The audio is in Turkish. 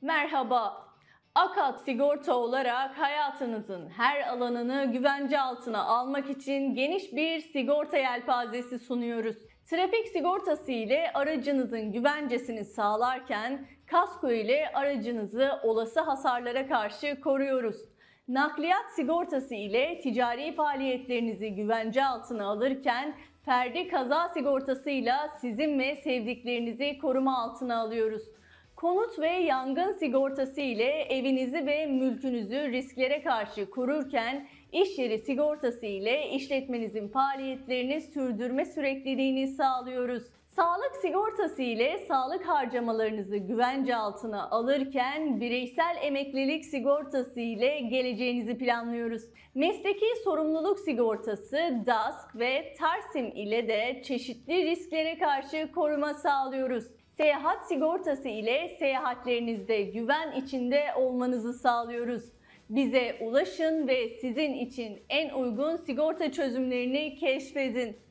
Merhaba. Akat Sigorta olarak hayatınızın her alanını güvence altına almak için geniş bir sigorta yelpazesi sunuyoruz. Trafik sigortası ile aracınızın güvencesini sağlarken kasko ile aracınızı olası hasarlara karşı koruyoruz. Nakliyat sigortası ile ticari faaliyetlerinizi güvence altına alırken ferdi kaza sigortasıyla sizin ve sevdiklerinizi koruma altına alıyoruz. Konut ve yangın sigortası ile evinizi ve mülkünüzü risklere karşı korurken iş yeri sigortası ile işletmenizin faaliyetlerini sürdürme sürekliliğini sağlıyoruz. Sağlık sigortası ile sağlık harcamalarınızı güvence altına alırken bireysel emeklilik sigortası ile geleceğinizi planlıyoruz. Mesleki sorumluluk sigortası, DASK ve TARSIM ile de çeşitli risklere karşı koruma sağlıyoruz. Seyahat sigortası ile seyahatlerinizde güven içinde olmanızı sağlıyoruz. Bize ulaşın ve sizin için en uygun sigorta çözümlerini keşfedin.